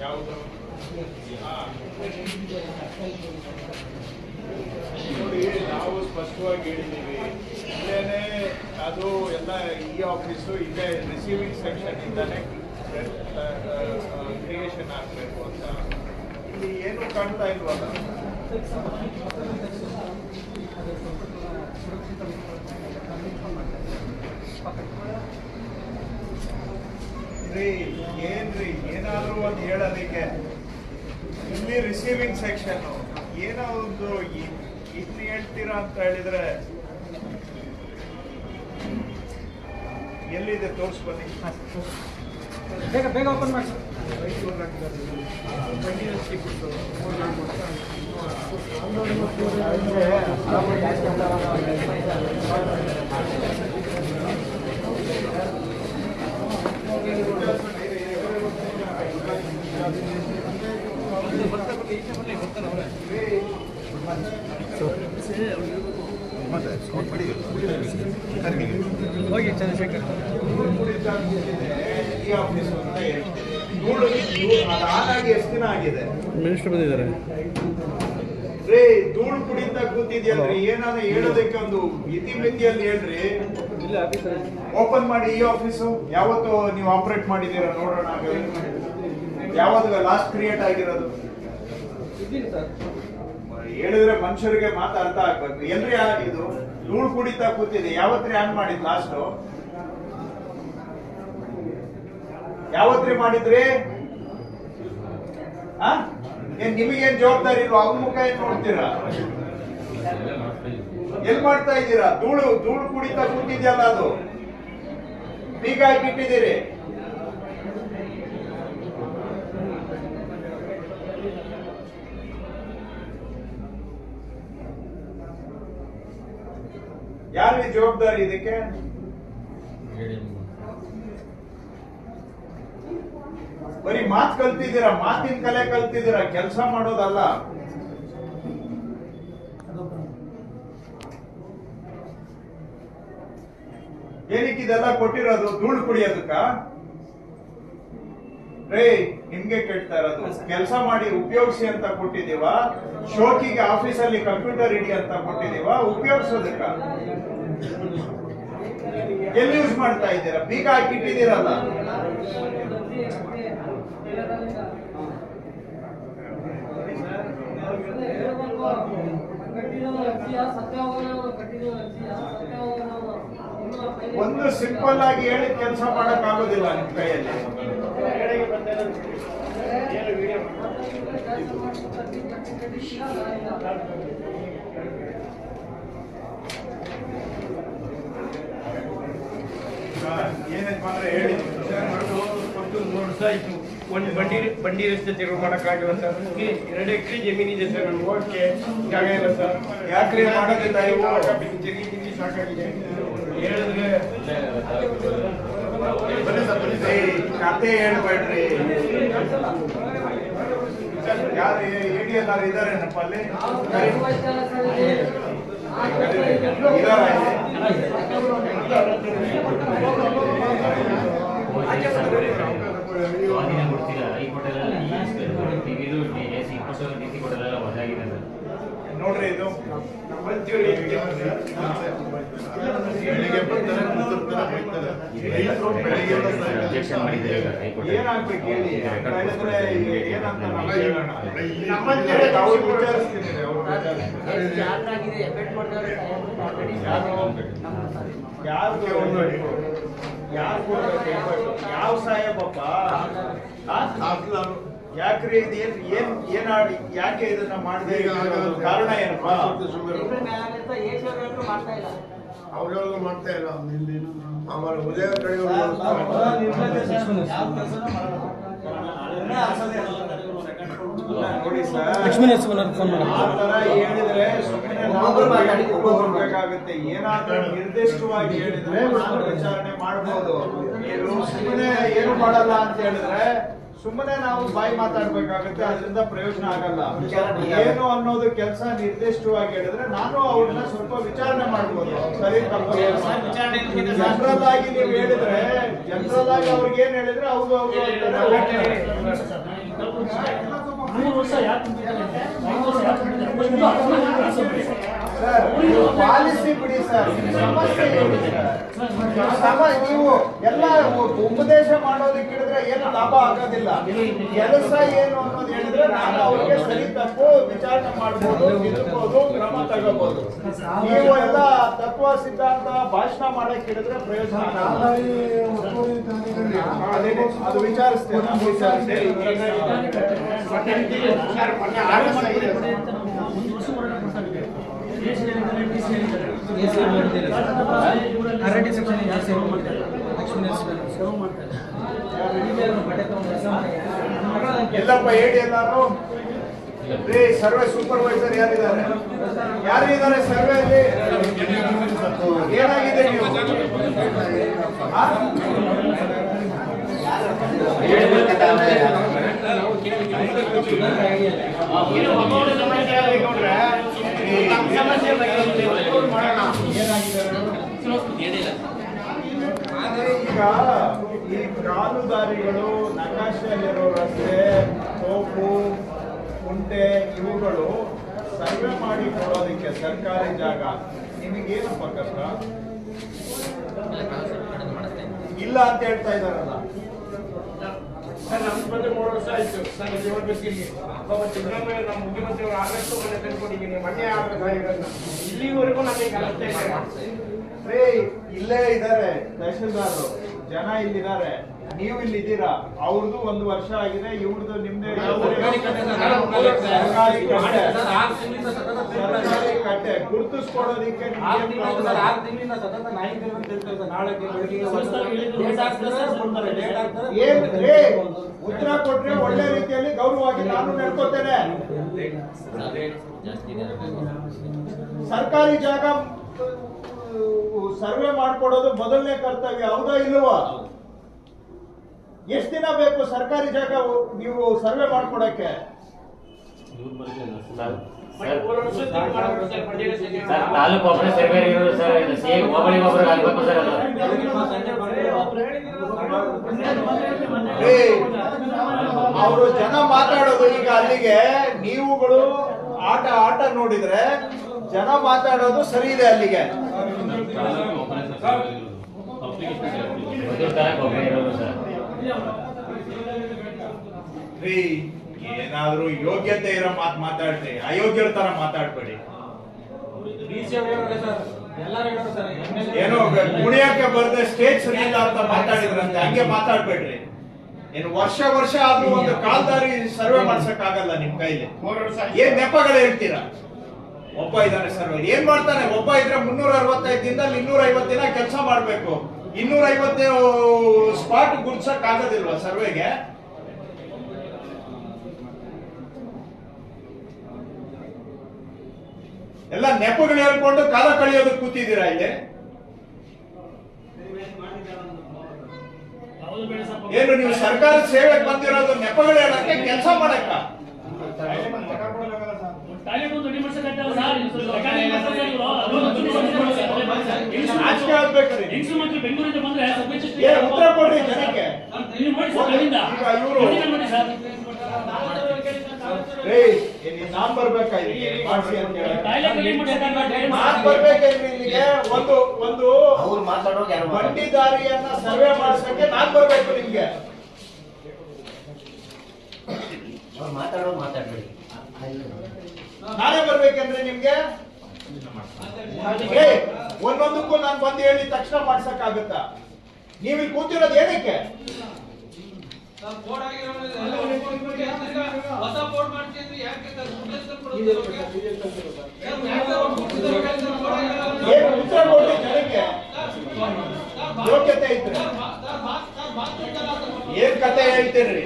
ಯಾವುದು ನೋಡಿ ನಾವು ಸ್ಪಷ್ಟವಾಗಿ ಹೇಳಿದ್ದೀವಿ ಇಲ್ಲೇ ಅದು ಎಲ್ಲ ಈ ಆಫೀಸು ಇಲ್ಲೇ ರಿಸೀವಿಂಗ್ ಸೆಕ್ಷನ್ ಇಂದಾನೆ ಕ್ರಿಯೇಷನ್ ಆಗಬೇಕು ಅಂತ ಇಲ್ಲಿ ಏನು ಕಾಣ್ತಾ ಇಲ್ವಲ್ಲ ರೀ ಏನ್ರಿ ಏನಾದರೂ ಒಂದು ಹೇಳೋದಕ್ಕೆ. ಇಲ್ಲಿ ರಿಸೀವಿಂಗ್ ಸೆಕ್ಷನ್ ಏನೋ ಒಂದು ಇನ್ನು ಇಲ್ಲಿ ಹೇಳ್ತೀರಾ ಅಂತ ಹೇಳಿದ್ರೆ ಎಲ್ಲಿದೆ ತೋರ್ಸ್ ಬನ್ನಿ. ಬೇಗ ಬೇಗ ಓಪನ್ ಮಾಡಿ. ಹೋಗಿ ಚಂದ್ರಶೇಖರ್. ಎಷ್ಟು ದಿನ ಆಗಿದೆ ಮಿನಿಸ್ಟರ್ ಬಂದಿದ್ದಾರೆ. ರೇ ಧೂಳು ಕುಡಿತ ಕೂತಿದ್ಯಲ್ರಿ ಏನಾದ್ರು ಹೇಳೋದಕ್ಕೆ ಒಂದು ಇತಿಮಿತಿಯಲ್ಲಿ ಹೇಳ್ರಿ. ಇಲ್ಲ ಓಪನ್ ಮಾಡಿ ಈ ಆಫೀಸು ಯಾವತ್ತು ನೀವು ಆಪರೇಟ್ ಮಾಡಿದ್ದೀರಾ ನೋಡೋಣ. ಯಾವಾಗ ಲಾಸ್ಟ್ ಕ್ರಿಯೇಟ್ ಆಗಿರೋದು. ಹೇಳಿದ್ರೆ ಮನುಷ್ಯರಿಗೆ ಮಾತು ಅರ್ಥ ಆಗ್ಬೇಕು. ಎಲ್ರಿ ಇದು? ಧೂಳು ಕುಡಿತಾ ಕೂತಿದೆ ಯಾವತ್ರಿ ಆನ್ ಮಾಡಿದ್ ಲಾಸ್ಟ್ ಯಾವತ್ರಿ ಮಾಡಿದ್ರಿ? ಏನ್ ನಿಮಗೇನ್ ಜವಾಬ್ದಾರಿ ಇಲ್ವಾ? ಅವ್ನ ಮುಖ ಏನ್ ನೋಡ್ತೀರಾ? ಎಲ್ ಮಾಡ್ತಾ ಇದ್ದೀರಾ? ಧೂಳು ಧೂಳು ಕುಡಿತಾ ಕೂತಿದ್ಯಲ್ಲ ಅದು. ಬೀಗ ಹಾಕಿಟ್ಟಿದ್ದೀರಿ ಯಾರಿಗೆ ಜವಾಬ್ದಾರಿ ಇದಕ್ಕೆ? ಬರೀ ಮಾತು ಕಲ್ತಿದ್ದೀರಾ, ಮಾತಿನ ಕಲೆ ಕಲ್ತಿದ್ದೀರಾ, ಕೆಲಸ ಮಾಡೋದಲ್ಲ? ಏನಕ್ಕೆ ಇದೆಲ್ಲ ಕೊಟ್ಟಿರೋದು, ಧೂಳು ಕುಡಿಯೋದಕ್ಕ? ರೇ ನಿಮ್ಗೆ ಕೇಳ್ತಾ ಇರೋದು ಕೆಲಸ ಮಾಡಿ ಉಪಯೋಗಿಸಿ ಅಂತ ಕೊಟ್ಟಿದೀವ ಶೋಕಿಗೆ ಆಫೀಸಲ್ಲಿ ಕಂಪ್ಯೂಟರ್ ಇಡಿ ಅಂತ ಕೊಟ್ಟಿದೀವ ಉಪಯೋಗಿಸೋದಕ್ಕ? ಎಲ್ಲಿ ಯೂಸ್ ಮಾಡ್ತಾ ಇದ್ದೀರಾ? ಬೀಗ ಹಾಕಿಟ್ಟಿದ್ದೀರಲ್ಲ? ಒಂದು ಸಿಂಪಲ್ ಆಗಿ ಹೇಳಿ ಕೆಲಸ ಮಾಡಕ್ ಆಗೋದಿಲ್ಲ ನಿಮ್ ಕೈಯಲ್ಲಿ. ಏನೇನ್ ಮಾತ್ರ ಹೇಳಿ ಮೂರು ವರ್ಷ ಆಯ್ತು ಒಂದು ಬಂಡಿ ಬಂಡಿ ರಸ್ತೆ ತಿರುವು ಮಾಡೋಕ್ಕಾಗಿಲ್ಲ ಸರ್ ಎರಡು ಎಕರೆ ಜಮೀನಿದೆ ಸರ್ ನಾನು ಹೋಗಕ್ಕೆ ಜಾಗ ಇಲ್ಲ ಸರ್ ಯಾಕ್ರಿ ಮಾಡೋದಿಲ್ಲ? ಜಗಿ ಸಾಕಾಗಿದೆ ಹೇಳಿದ್ರೆ ಕತೆ ಹೇಳ್ಬೇಡ್ರಿ ಯಾರು ಎಲ್ಲಾರು ಇದಾರೆ ಅಲ್ಲಿ ಹೈಕೋರ್ಟಲ್ಲೆಲ್ಲ ಇದು ಎಸ್ ಇಪ್ಪತ್ತು ಡಿ ಸಿ ಎಲ್ಲ ಸರ್ ನೋಡ್ರಿ ಇದು. ಬೆಳಿಗ್ಗೆ ಬರ್ತಾರೆ ಕೂತಿರ್ತಾರೆ ಹೋಗ್ತಾರೆ ಏನಾಗ್ಬೇಕು ಹೇಳಿ ಹೇಳಿದ್ರೆ ಏನಂತ ನಾವು ಹೇಳೋಣ ಅವ್ರು ಅವ್ರು. ಯಾರು ಯಾರು ಯಾವ ಸಾಹೇಬಪ್ಪ ಯಾಕ್ರಿ ಇದು ಏನ್ ಏನ್ ಯಾಕೆ ಇದನ್ನ ಮಾಡಿದೆ ಕಾರಣ ಏನಪ್ಪ? ಅವ್ರವ್ರು ಮಾಡ್ತಾ ಇಲ್ಲ. ಇಲ್ಲಿ. ಆಮೇಲೆ ಉದಯ ಕಡೆ ನೋಡಿ ಸರ್. ಫೋನ್ ಮಾಡಿ ಆ ತರ ಹೇಳಿದ್ರೆ ಸುಮ್ಮನೆ ಹೋಗ್ಬೇಕಾಗುತ್ತೆ ಏನಾದ್ರೂ ನಿರ್ದಿಷ್ಟವಾಗಿ ಹೇಳಿದ್ರೆ ವಿಚಾರಣೆ ಮಾಡಬಹುದು ಸುಮ್ಮನೆ ಏನು ಮಾಡಲ್ಲ ಅಂತ ಹೇಳಿದ್ರೆ ಸುಮ್ಮನೆ ನಾವು ಬಾಯಿ ಮಾತಾಡ್ಬೇಕಾಗುತ್ತೆ, ಅದರಿಂದ ಪ್ರಯೋಜನ ಆಗಲ್ಲ. ಏನು ಅನ್ನೋದು ಕೆಲಸ ನಿರ್ದಿಷ್ಟವಾಗಿ ಹೇಳಿದ್ರೆ ನಾನು ಅವ್ರನ್ನ ಸ್ವಲ್ಪ ವಿಚಾರಣೆ ಮಾಡ್ಬೋದು. ಸರಿ ಜನರಲ್ ಆಗಿ ನೀವು ಹೇಳಿದ್ರೆ ಹೋದಾಗ ಅವ್ರಿಗೆ ಏನ್ ಹೇಳಿದ್ರೆ ಹೌದು ಹೌದು ಸರ್ ಪಾಲಿಸಿ ಬಿಡಿ ಸರ್ ಸಮಸ್ಯೆ? ಸಮ ನೀವು ಎಲ್ಲ ಉಪದೇಶ ಮಾಡೋದಕ್ಕೆ ಹೇಳಿದ್ರೆ ಏನು ಲಾಭ ಆಗೋದಿಲ್ಲ. ಕೆಲಸ ಏನು ಅನ್ನೋದು ಹೇಳಿದ್ರೆ ನಾನು ಅವ್ರಿಗೆ ಸರಿ ತಪ್ಪು ವಿಚಾರಣೆ ಮಾಡ್ಬೋದು ತಿದ್ದುಬೋದು ಕ್ರಮ ತಗೋಬಹುದು ನೀವು ಎಲ್ಲ ತತ್ವ ಸಿದ್ಧಾಂತ ಭಾಷಣ ಮಾಡಕ್ ಹೇಳಿದ್ರೆ ಪ್ರಯೋಜನ ಅದು ವಿಚಾರಿಸ್ತೇನೆ ವಿಚಾರಿಸ್ತೇನೆ. ಎ ಸಿ ಮಾಡ್ತೀರಾ ಸರ್? ಇವರಲ್ಲಿ ಆರ್ ಟಿ ಸೆಕ್ಷನ್ ಜಾಸ್ತಿ ಸೇವೆ ಮಾಡ್ತಾರೆ ಲಕ್ಷ್ಮೀ ನರಸಿಂಹ ಸೇವೆ ಮಾಡ್ತಾರೆ. ಬಟ್ಟೆ ತಗೊಂಡು ಕೆಲಸ ಮಾಡಿ ಎಲ್ಲಪ್ಪ ಹೇಳಿ ಎಲ್ಲಾರು ರೀ ಸರ್ವೆ ಸೂಪರ್ವೈಸರ್ ಯಾರಿದ್ದಾರೆ ಯಾರಿದ್ದಾರೆ ಸರ್ವೆಯಲ್ಲಿ ಏನಾಗಿದೆ ನೀವು? ಇದು ಒಬ್ಬೊಬ್ರ ಸಮಸ್ಯೆ ಆಗ್ಬೇಕು ನೋಡ್ರೆ, ನಮ್ಮ ಸಮಸ್ಯೆ ಬಗ್ಗೆ ಒಬ್ಬೊಬ್ರು ಮಾಡೋಣ. ಈಗ ಈ ಕಾಲುದಾರಿಗಳು ನಕಾಶೆಯಲ್ಲಿರೋ ರಸ್ತೆ ತೋಪು ಕುಂಟೆ ಇವುಗಳು ಸರ್ವೆ ಮಾಡಿ ಕೊಡೋದಕ್ಕೆ ಸರ್ಕಾರಿ ಜಾಗ. ನಿಮಗೇನಪ್ಪ ಕಷ್ಟ? ಇಲ್ಲ ಅಂತ ಹೇಳ್ತಾ ಇದಾರಲ್ಲ ಸರ್, ನಮ್ಮ ಬಂದು ಮೂರು ವರ್ಷ ಆಯ್ತು. ನಾನು ಜೀವನದಲ್ಲಿ ಒಬ್ಬ ಸಿದ್ದರಾಮಯ್ಯ ನಮ್ಮ ಮುಖ್ಯಮಂತ್ರಿಯವರು ಆದಷ್ಟು ಮನೆ ತಂದ್ಕೊಂಡಿದ್ದೀನಿ ಮನೆ ಆಗಿರೋದ್ನ ಇಲ್ಲಿವರೆಗೂ ನಮಗೆ ಅನಿಸ್ತಾ ಇದೆ ರೇ ಇಲ್ಲೇ ಇದ್ದಾರೆ ತಹಶೀಲ್ದಾರ್ ಜನ ಇಲ್ಲಿದ್ದಾರೆ. ನೀವು ಇಲ್ಲಿದ್ದೀರಾ? ಅವ್ರದ್ದು ಒಂದು ವರ್ಷ ಆಗಿದೆ ಇವ್ರದ್ದು ನಿಮ್ದೇ ಸರ್ಕಾರಿ ಕಟ್ಟೆ ಸರ್ಕಾರಿ ಕಟ್ಟೆ ಗುರುತಿಸ್ಕೊಡೋದಿಕ್ಕೆ ಉತ್ತರ ಕೊಟ್ರೆ ಒಳ್ಳೆ ರೀತಿಯಲ್ಲಿ ಗೌರವವಾಗಿ ನಾನು ನಡ್ಕೋತೇನೆ. ಸರ್ಕಾರಿ ಜಾಗ ಸರ್ವೆ ಮಾಡ್ಕೊಡೋದು ಮೊದಲನೇ ಕರ್ತವ್ಯ ಹೌದಾ ಇಲ್ವಾ? ಎಷ್ಟು ದಿನ ಬೇಕು ಸರ್ಕಾರಿ ಜಾಗ ನೀವು ಸರ್ವೆ ಮಾಡ್ಕೊಡಕ್ಕೆ? ತಾಲೂಕು ಒಬ್ಬರೇ ಸರ್ವೆ ಇರೋದು ಸರ್ ಸೇಮ್ ಆಗ್ಬೇಕು ಸರ್ ಅವರು ಜನ ಮಾತಾಡೋದು ಈಗ ಅಲ್ಲಿಗೆ ನೀವುಗಳು ಆಟ ಆಟ ನೋಡಿದ್ರೆ ಜನ ಮಾತಾಡೋದು ಸರಿ ಇದೆ ಅಲ್ಲಿಗೆ. ಏನಾದ್ರೂ ಯೋಗ್ಯತೆ ಇರೋ ಮಾತು ಮಾತಾಡ್ರಿ, ಅಯೋಗ್ಯರ ತರ ಮಾತಾಡ್ಬೇಡಿ. ಏನೋ ಕುಣಿಯಕ್ಕೆ ಬರ್ದೆ ಸ್ಟೇಜ್ ಸರಿ ಇಲ್ಲ ಅಂತ ಮಾತಾಡಿದ್ರಂತೆ, ಹಂಗೆ ಮಾತಾಡ್ಬೇಡ್ರಿ. ಏನು ವರ್ಷ ವರ್ಷ ಆದ್ರೂ ಒಂದು ಕಾಲ್ದಾರಿ ಸರ್ವೆ ಮಾಡ್ಸಕ್ ಆಗಲ್ಲ ನಿಮ್ ಕೈಲಿ. ಏನ್ ನೆಪಗಳು ಹೇಳ್ತೀರಾ? ಒಬ್ಬ ಇದ್ದಾನೆ ಸರ್ವೆ ಏನ್ ಮಾಡ್ತಾನೆ ಒಬ್ಬ ಇದ್ರೆ ಮುನ್ನೂರ ಅರವತ್ತೈದು ದಿನದಲ್ಲಿ ಇನ್ನೂರ ಐವತ್ತು ದಿನ ಕೆಲಸ ಮಾಡ್ಬೇಕು. ಇನ್ನೂರ ಐವತ್ತು ಸ್ಪಾಟ್ ಗುರ್ಸಕ್ ಆಗೋದಿಲ್ವಾ ಸರ್ವೆಗೆ? ಎಲ್ಲ ನೆಪಗಳು ಹೇಳ್ಕೊಂಡು ಕಾಲ ಕಳೆಯೋದಕ್ಕೆ ಕೂತಿದ್ದೀರಾ ಇಲ್ಲಿ? ಸರ್. ಏನು ನೀವು ಸರ್ಕಾರ ಸೇವೆಗೆ ಬಂದಿರೋದು ನೆಪಗಳು ಹೇಳಕ್ಕೆ ಕೆಲಸ ಮಾಡಕ್ಕ ಟಾಯ್ಲೆಟ್ ಒಂದು ರೆಡಿ ಮಾಡ್ಸಕ್ಕಾಗಲ್ಲ ಸರ್. ಇದು ರೆಕಾರ್ಡಿಂಗ್ ಮಾಡ್ತಾರೆ ಸರ್ ಇವ್ರು. ಅದೊಂದು ದುಡ್ಡು ಕೊಡ್ತಾರೆ ಸರ್. ಹೆಂಗ್ಸ್ರು ನಾಚಿಕೆ ಆಗ್ಬೇಕ್ರಿ ಹೆಂಗ್ಸ್ರು ಮಾತ್ರ ಬೆಂಗಳೂರಿಂದ ಬಂದ್ರೆ ಸಬ್ ರಿಜಿಸ್ಟ್ರಿ ಏ ಉತ್ತರ ಕೊಡ್ರಿ ಜನಕ್ಕೆ ನೀವು ಸರ್ ಅಲ್ಲಿಂದ. ಈಗ ಇವ್ರು- ಇಲ್ಲಿಂದ ಸರ್. ರೇ ಇಲ್ಲಿ ನಾನ್ ಬರ್ಬೇಕಾ ಇಲ್ಲಿಗೆ ಅಂತ ಹೇಳಿ. ಇಲ್ಲಿಗೆ ಒಂದು ಒಂದು ಅವ್ರು ಮಾತಾಡೋಕೆ ಬಂಡಿ ದಾರಿಯನ್ನ ಸರ್ವೆ ಮಾಡ್ಸಕ್ಕೆ ನಾನ್ ಬರ್ಬೇಕು ನಿಮ್ಗೆ ಅವ್ರು ಮಾತಾಡೋದು ಮಾತಾಡ್ಬೇಡಿ ನಾನೇ ಬರ್ಬೇಕಂದ್ರೆ ನಿಮ್ಗೆ ಒಂದೊಂದಕ್ಕೂ ನಾನು ಬಂದು ಹೇಳಿ ತಕ್ಷಣ ಮಾಡ್ಸಕ್ ಆಗುತ್ತಾ ನೀವ್ ಕೂತಿರೋದು ಏನಕ್ಕೆ? ಏನು ಉತ್ತರ ಕೊಡ್ರಿ ಜನಕ್ಕೆ? ಯೋಗ್ಯತೆ ಐತ್ರಿ ಏನ್ ಕತೆ ಹೇಳ್ತೀರಿ?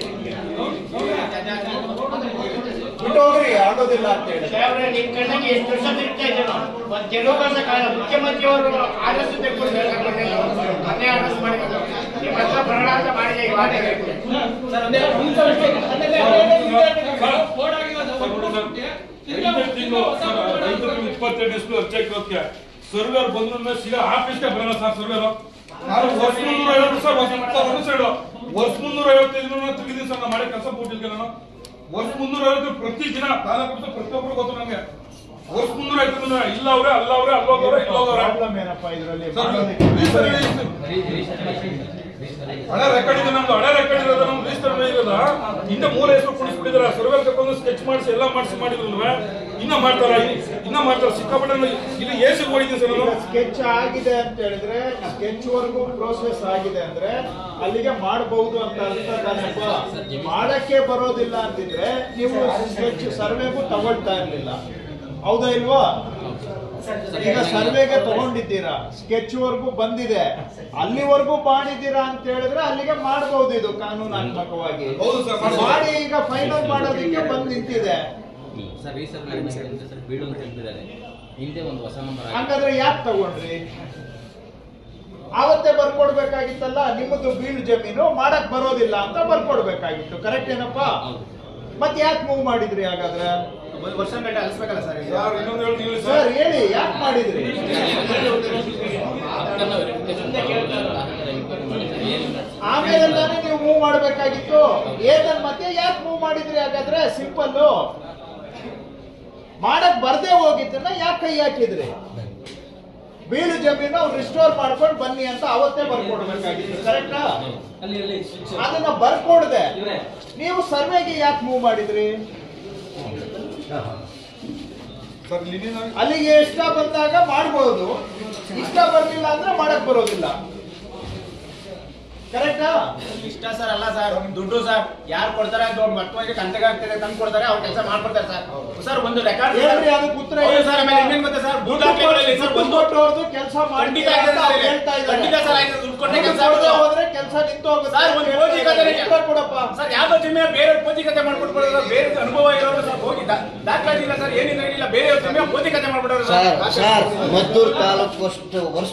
ಹೋಗ್ರಿ ಆಗೋದಿಲ್ಲ ಅಂತ ಹೇಳಿ. ಸಾಹೇಬ್ರೆ, ನಿಮ್ ಕಣ್ಣಿಗೆ ಎಷ್ಟು ವರ್ಷ ತಿರುಗ್ತಾ ಇದ್ದೀನೋ ಒಂದ್ ಕೆಲವು ಕಾಲ ಮುಖ್ಯಮಂತ್ರಿ ಅವರು ಆದರ್ಶ ತೆಗೆದುಕೊಂಡು ಮೊನ್ನೆ ಆದರ್ಶ ಮಾಡಿದ್ರು ನಿಮ್ಮ ಹತ್ರ ಬರೋಣ ಅಂತ ಮಾಡಿದೆ ಈಗ ವಾದ ಹೇಳ್ತೀನಿ. ಇಪ್ಪತ್ತೆರಡು ಇಸ್ಕು ಚೆಕ್ ಹೋಗ್ತೀಯ ಸರ್ವೇರ್ ಬಂದ್ರು ಸೀದಾ ಆಫೀಸ್ಗೆ ಬರಲ್ಲ ಸರ್ ಸರ್ವೇರು. ನಾನು ವರ್ಷ. ಮುನ್ನೂರ ಐವತ್ತು ಸರ್ ವರ್ಷ ಮುನ್ನೂರ ಐವತ್ತೈದು ಸರ್ ನಾ ಮಾಡಿ ಕೆಲಸ ಕೊಟ್ಟಿದ್ದೆ ನಾನು. ವರ್ಷ ಮುನ್ನೂರ ಪ್ರತಿ ದಿನ ತಾಲೂಕು ಪ್ರತಿಯೊಬ್ಬರು ಗೊತ್ತು ನಮಗೆ. ವರ್ಷ ಮುನ್ನೂರ ಐವತ್ತು ಇಲ್ಲ ಅವ್ರೆ ಅಲ್ಲ ಅವ್ರೆ ಅಲ್ಲೋಗವ್ರೆ ಇಲ್ಲೋಗವ್ರೆ ಪ್ರಾಬ್ಲಮ್ ಏನಪ್ಪಾ ಇದರಲ್ಲಿ? ಹಳೆ ರೆಕಾರ್ಡ್ ನಮ್ದು, ಹಳೆ ರೆಕಾರ್ಡ್ ಇರೋದು ನಮ್ದು ಇನ್ನ ಮೂಲ ಹೆಸರು ಕುಡಿಸ್ಬಿಟ್ಟಿದಾರೆ ಸರ್ವೆಲ್ ತಗೊಂಡು ಸ್ಕೆಚ್ ಮಾಡಿಸಿ, ಎಲ್ಲ ಮಾಡಿಸಿ ಮಾಡಿದ್ರು ಇನ್ನ ಮಾಡ್ತಾರ ಇನ್ನ ಮಾಡ್ತಾರ? ಸಿಕ್ಕಾಪಟ್ಟೆ ಇಲ್ಲಿ ಎ ಸಿ ಹೊಡಿತೀನಿ ಸರ್ ನಾನು. ಸ್ಕೆಚ್ ಆಗಿದೆ ಅಂತ ಹೇಳಿದ್ರೆ ಸ್ಕೆಚ್ ವರ್ಗೂ ಪ್ರೋಸೆಸ್ ಆಗಿದೆ ಅಂದ್ರೆ ಅಲ್ಲಿಗೆ ಮಾಡಬಹುದು ಅಂತ ತಾನಪ್ಪ ಮಾಡಕ್ಕೆ ಬರೋದಿಲ್ಲ ಅಂತಿದ್ರೆ ನೀವು ಸ್ಕೆಚ್ ಸರ್ವೆಗೂ ತಗೊಳ್ತಾ ಇರ್ಲಿಲ್ಲ. ಹೌದಾ ಇಲ್ವಾ? ಈಗ ಸರ್ವೆಗೆ ತಗೊಂಡಿದ್ದೀರಾ? ಸ್ಕೆಚ್ ವರ್ಗೂ ಬಂದಿದೆ. ಅಲ್ಲಿವರೆಗೂ ಮಾಡಿದ್ದೀರಾ ಅಂತ ಹೇಳಿದ್ರೆ ಅಲ್ಲಿಗೆ ಮಾಡಬಹುದು ಇದು ಕಾನೂನಾತ್ಮಕವಾಗಿ. ಹೌದು ಸರ್, ಮಾಡಿ ಈಗ ಫೈನಲ್ ಮಾಡೋದಕ್ಕೆ ಬಂದ್ ನಿಂತಿದೆ. ಸರ್ ಈ ಸರ್ ಸರ್ ಬೀಡು ಅಂತ ಹೇಳ್ತಿದ್ದಾರೆ. ಹಿಂದೆ ಒಂದು ಹೊಸ ನಂಬರ್ ಹಂಗಾದ್ರೆ ಯಾಕೆ ತಗೊಂಡ್ರಿ? ಆವತ್ತೇ ಬರ್ಕೊಡ್ಬೇಕಾಗಿತ್ತಲ್ಲ ನಿಮ್ಮದು ಬೀಳು ಜಮೀನು ಮಾಡಕ್ ಬರೋದಿಲ್ಲ ಅಂತ ಬರ್ಕೊಡ್ಬೇಕಾಗಿತ್ತು. ಕರೆಕ್ಟ್ ಏನಪ್ಪಾ? ಮತ್ತೆ ಯಾಕೆ ಮೂವ್ ಮಾಡಿದ್ರಿ ಹಾಗಾದ್ರೆ? ಸರ್ ಸರ್ ಇನ್ನೊಂದು ಹೇಳ್ತೀನಿ ಸರ್? ಸರ್ ಹೇಳಿ ಯಾಕೆ ಮಾಡಿದ್ರಿ? ಆಮೇಲೆ ತಾನೇ ನೀವು ಮೂವ್ ಮಾಡಬೇಕಾಗಿತ್ತು. ಏತನ್ ಮತ್ತೆ ಯಾಕೆ ಮೂವ್ ಮಾಡಿದ್ರಿ ಹಾಗಾದ್ರೆ? ಸಿಂಪಲ್ ಮಾಡಕ್ ಬರ್ದೇ ಹೋಗಿದ್ದನ್ನ ಯಾಕೆ ಕೈ ಹಾಕಿದ್ರಿ? ಬೀಳು ಜಮೀನು ಅವ್ರು ರಿಸ್ಟೋರ್ ಮಾಡ್ಕೊಂಡು ಬನ್ನಿ ಅಂತ ಅವತ್ತೇ ಬರ್ಕೊಡ್ಬೇಕಾಗಿತ್ತು ಕರೆಕ್ಟಾ ಅದನ್ನ ಬರ್ಕೊಡ್ದೆ. ನೀವು ಸರ್ವೆಗೆ ಯಾಕೆ ಮೂವ್ ಮಾಡಿದ್ರಿ? ಅಲ್ಲಿಗೆ ಇಷ್ಟ ಬಂದಾಗ ಮಾಡ್ಬೋದು. ಇಷ್ಟ ಬರ್ಲಿಲ್ಲ ಅಂದ್ರೆ ಮಾಡಕ್ ಬರೋದಿಲ್ಲ. ಕರೆಕ್ಟಾ ಇಷ್ಟ ಸರ್ ಅಲ್ಲ ಸರ್ ದುಡ್ಡು ಸರ್. ಯಾರು ಕೊಡ್ತಾರೆ ದೊಡ್ಡ ಮತ್ತೊಂದು ಕಂತೆಗಾಗ್ತದೆ ತಂದು ಕೊಡ್ತಾರೆ ಅವ್ರ ಕೆಲಸ ಮಾಡ್ಕೊಡ್ತಾರೆ ಸರ್. ಸರ್ ಒಂದು ರೆಕಾರ್ಡ್ ಹೇಳ್ರಿ ಅದಕ್ಕೆ ಉತ್ತರ ಹೇಳಿ. ಸರ್ ಆಮೇಲೆ ಇನ್ನೇನು ಸರ್? ದುಡ್ಡು ಹಾಕ್ಲಿಗಳಲ್ಲಿ ಸರ್. ಒಂದು ಕೆಲಸ ಮಾಡಿ. ಖಂಡಿತ ಸರ್ ಆಗಿದೆ, ದುಡ್ಡು ಕೊಟ್ಟೆ ಹೋದ್ರೆ ಕೆಲಸ ನಿಂತು ಹೋಗುತ್ತೆ. ಸರ್ ಒಂದು ಕೋಟಿ ಕತೆ ಕೊಡಪ್ಪ. ಸರ್ ಯಾವ ಜಮೀನು ಬೇರೆ ಕೋಟಿ ಕತೆ ಮಾಡ್ಕೊಟ್ಬಿಡೋದು ಬೇರೆ ಅನುಭವ ಇರೋರು ಸರ್ ಹೋಗಿ ದಾ- ದಾಖಲಾತಿ ಇಲ್ಲ ಸರ್ ಏನಿಲ್ಲ ಏನಿಲ್ಲ. ಬೇರೆ ಜಮೀನು ಕೋಟಿ ಕತೆ ಮಾಡ್ಬಿಡೋರು ಸರ್. ಸರ್ ಮದ್ದೂರು ತಾಲೂಕು ಅಷ್ಟು ವರ್ಷ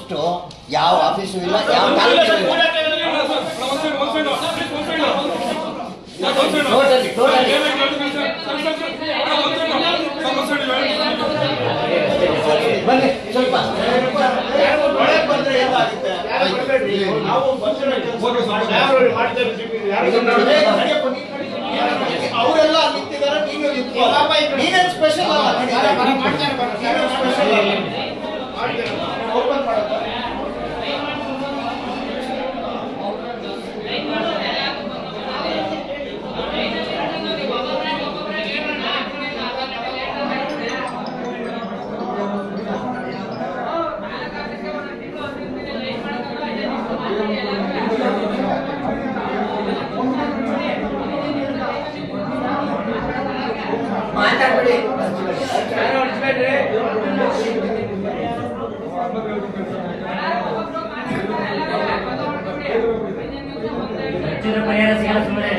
ಯಾವ ಆಫೀಸು ಇಲ್ಲ ಯಾವ ಟೋಟಲಿ ಟೋಟಲಿ. ಬನ್ನಿ ಸ್ವಲ್ಪ. ಅವರೆಲ್ಲ ನಿಂತಿದ್ದಾರೆ ನೀವೇ ಸ್ಪೆಷಲ್ ಅಲ್ಲ ನೀನೇನ್ ಸ್ಪೆಷಲ್ ಅಲ್ಲ ಓಪನ್ ಮಾಡಪ್ಪ ಮಾತಾಡ್ಬಿಡಿ ಹೆಚ್ಚಿನ ಪರಿಹಾರ ಸಿಗಲ್ಲ ಸುಮ್ಮನೆ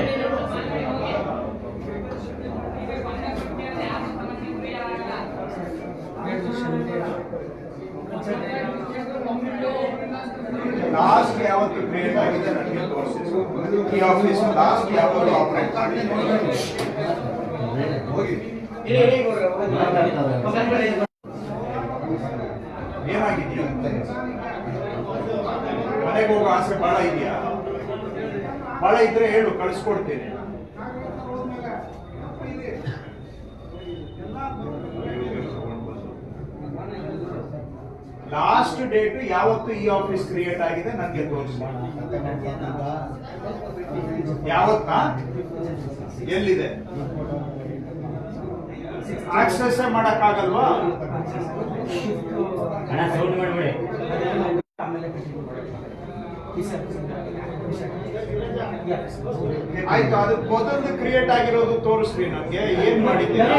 ಲಾಸ್ಟ್ ಯಾವತ್ತು ಕ್ರಿಯೇಟ್ ಆಗಿದೆ ನನಗೆ ತೋರಿಸಿದ್ರು ಈ ಆಫೀಸ್ ಲಾಸ್ಟ್ ಯಾವತ್ತು ಆಪರೇಟ್ ಹೋಗಿ. ಏನಾಗಿದೆಯಾ ಮನೆಗೆ ಹೋಗೋ ಆಸೆ ಬಹಳ ಇದೆಯಾ? ಬಹಳ ಇದ್ರೆ ಹೇಳು, ಕಳಿಸ್ಕೊಡ್ತೀನಿ. ಲಾಸ್ಟ್ ಡೇಟ್ ಯಾವತ್ತು ಈ ಆಫೀಸ್ ಕ್ರಿಯೇಟ್ ಆಗಿದೆ ನನಗೆ ತೋರಿಸಿ ಯಾವತ್ತಾ ಎಲ್ಲಿದೆ ಆಕ್ಸೆಸ್ ಮಾಡಕ್ಕಾಗಲ್ವಾ ಹಣ ಸೌಂಡ್ ಮಾಡ್ಬೇಡಿ ಆಯ್ತು ಅದು ಮೊದಲು ಕ್ರಿಯೇಟ್ ಆಗಿರೋದು ತೋರಿಸ್ರಿ ನನಗೆ ಏನ್ ಮಾಡಿದ್ದೀರಾ